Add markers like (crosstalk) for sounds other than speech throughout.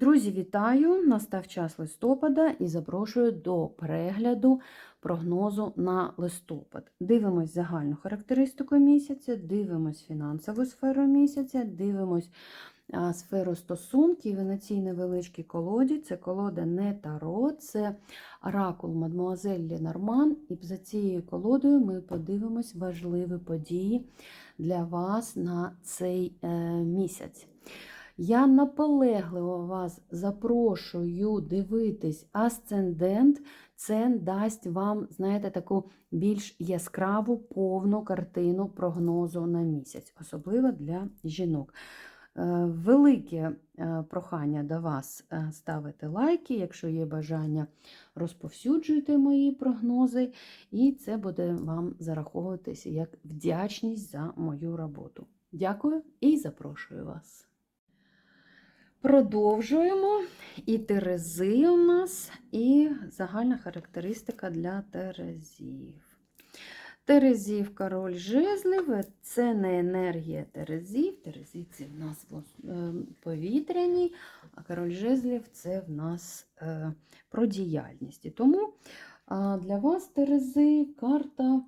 Друзі, вітаю! Настав час листопада і запрошую до перегляду прогнозу на листопад. Дивимось загальну характеристику місяця, дивимось фінансову сферу місяця, дивимось сферу стосунків і на цій невеличкій колоді. Це колода не Таро, це оракул Мадмуазель Ленорман. І за цією колодою ми подивимось важливі події для вас на цей е, місяць. Я наполегливо вас запрошую дивитись асцендент. Це дасть вам, знаєте, таку більш яскраву повну картину прогнозу на місяць, особливо для жінок. Е, Велике е, прохання до вас е, ставити лайки, якщо є бажання, розповсюджуйте мої прогнози, і це буде вам зараховуватися як вдячність за мою роботу. Дякую і запрошую вас. Продовжуємо. І терези у нас, і загальна характеристика для терезів. Терезів король жезлів це не енергія терезів. Терезі це в нас е, повітряні, а король жезлів це в нас е, про діяльність. І тому для вас терези карта.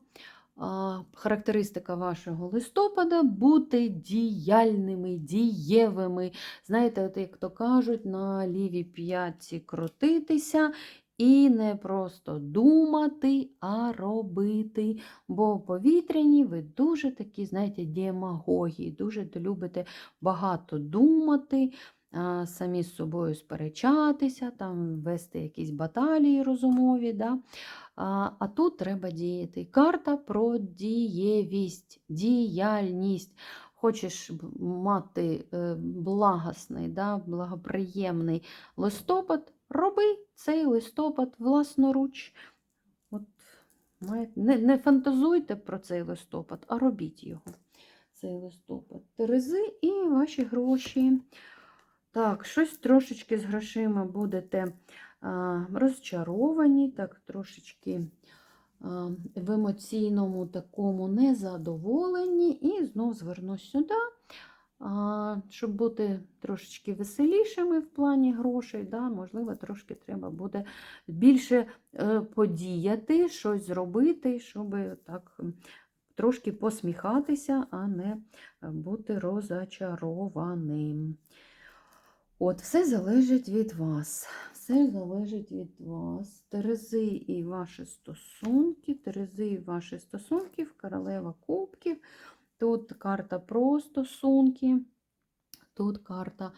Характеристика вашого листопада бути діяльними, дієвими. Знаєте, от як то кажуть, на лівій п'ятці крутитися і не просто думати, а робити. Бо повітряні ви дуже такі, знаєте, демагогі, дуже любите багато думати. Самі з собою сперечатися, там вести якісь баталії розумові. Да? А, а тут треба діяти. Карта про дієвість, діяльність. Хочеш мати е, благосний, да, благоприємний листопад, роби цей листопад власноруч. От, не, не фантазуйте про цей листопад, а робіть його. Цей листопад. Терези і ваші гроші. Так, щось трошечки з грошима будете розчаровані, так трошечки в емоційному такому незадоволенні, і знов звернусь сюди, щоб бути трошечки веселішими в плані грошей. Да, Можливо, трошки треба буде більше е, подіяти, щось зробити, щоб так. Трошки посміхатися, а не бути розочарованим. От, все залежить від вас. Все залежить від вас. Терези і ваші стосунки, Терези і ваші стосунки, королева кубків. Тут карта про стосунки, тут карта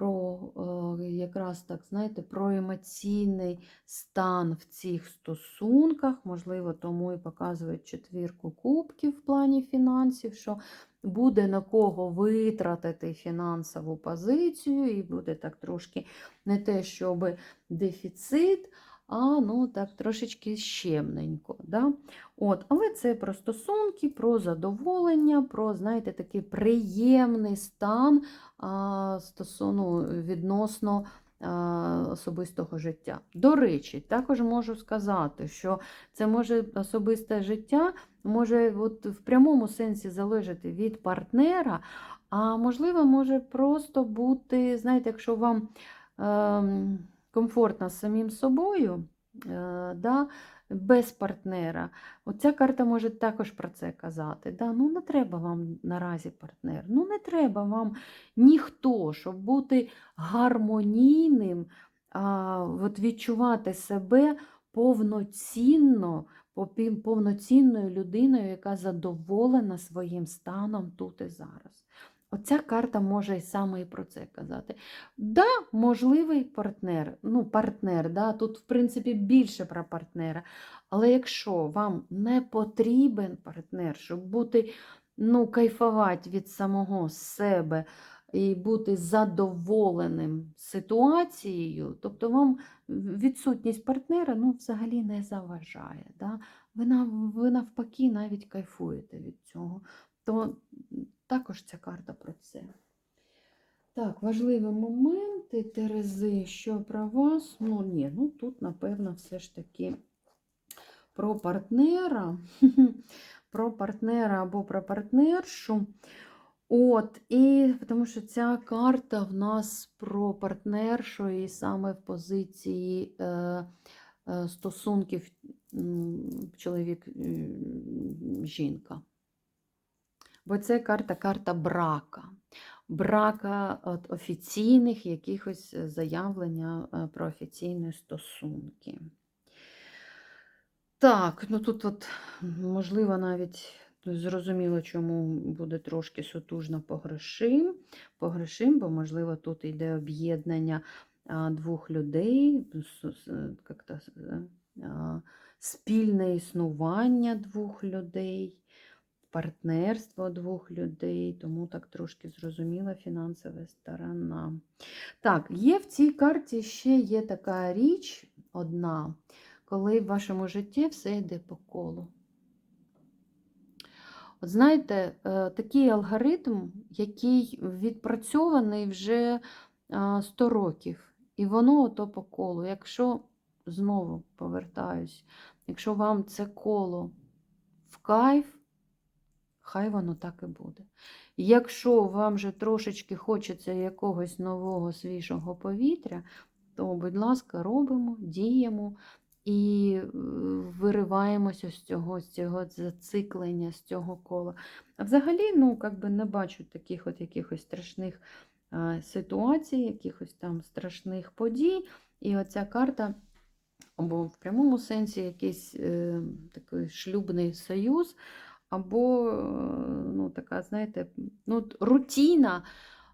про е, якраз так, знаєте, про емоційний стан в цих стосунках. Можливо, тому і показують четвірку кубків в плані фінансів, що буде на кого витратити фінансову позицію, і буде так трошки не те, щоб дефіцит, а ну так трошечки щемненько. Да? От, Але це про стосунки, про задоволення, про, знаєте, такий приємний стан а, стосовно відносно. Особистого життя. До речі, також можу сказати, що це може особисте життя може от в прямому сенсі залежати від партнера, а можливо, може просто бути, знаєте, якщо вам е, комфортно з самим собою, е, да, без партнера. Оця карта може також про це казати. Да? Ну, Не треба вам наразі партнер. Ну, не треба вам ніхто, щоб бути гармонійним, а, от відчувати себе повноцінно повноцінною людиною, яка задоволена своїм станом тут і зараз. Оця карта може і саме і про це казати. Да, можливий партнер, ну, партнер, да, тут, в принципі, більше про партнера. Але якщо вам не потрібен партнер, щоб бути, ну, кайфувати від самого себе, і бути задоволеним ситуацією, тобто вам відсутність партнера ну, взагалі не заважає. Да? Ви, ви навпаки навіть кайфуєте від цього. То також ця карта про це. Так, важливі моменти Терези, що про вас? Ну, ні, ну тут, напевно, все ж таки про партнера, (laughs) про партнера або про партнершу. От, і тому що ця карта в нас про партнершу, і саме в позиції е, е, стосунків чоловік-жінка. Бо це карта карта брака. Брака от, офіційних якихось заявлення е, про офіційні стосунки. Так, ну тут, от, можливо, навіть зрозуміло, чому буде трошки сутужно по грошим, по грошим, бо, можливо, тут йде об'єднання двох людей, е, спільне існування двох людей, партнерство двох людей, тому так трошки зрозуміла фінансова сторона. Так, є в цій карті ще є така річ одна, коли в вашому житті все йде по колу. От знаєте, е, такий алгоритм, який відпрацьований вже 100 років, і воно ото по колу. Якщо знову повертаюсь, якщо вам це коло в кайф, хай воно так і буде. Якщо вам же трошечки хочеться якогось нового свіжого повітря, то, будь ласка, робимо, діємо і е, вириваємося з цього, з цього зациклення, з цього кола. А взагалі, ну, как би не бачу таких от якихось страшних а, ситуацій, якихось там страшних подій. І оця карта, або в прямому сенсі якийсь е, такий шлюбний союз, або е, ну, така, знаєте, ну, от рутина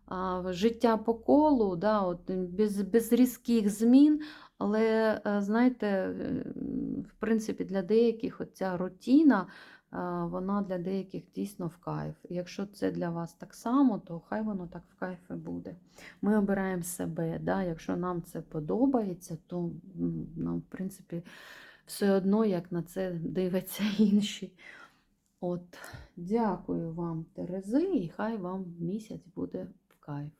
а, життя по колу, да, от, без, без різких змін. Але, е, знаєте, е, в принципі, для деяких ця рутина, е, вона для деяких дійсно в кайф. Якщо це для вас так само, то хай воно так в кайф і буде. Ми обираємо себе. Да? Якщо нам це подобається, то нам, в принципі, все одно, як на це дивляться (laughs) інші. От, дякую вам, Терези, і хай вам місяць буде в кайф.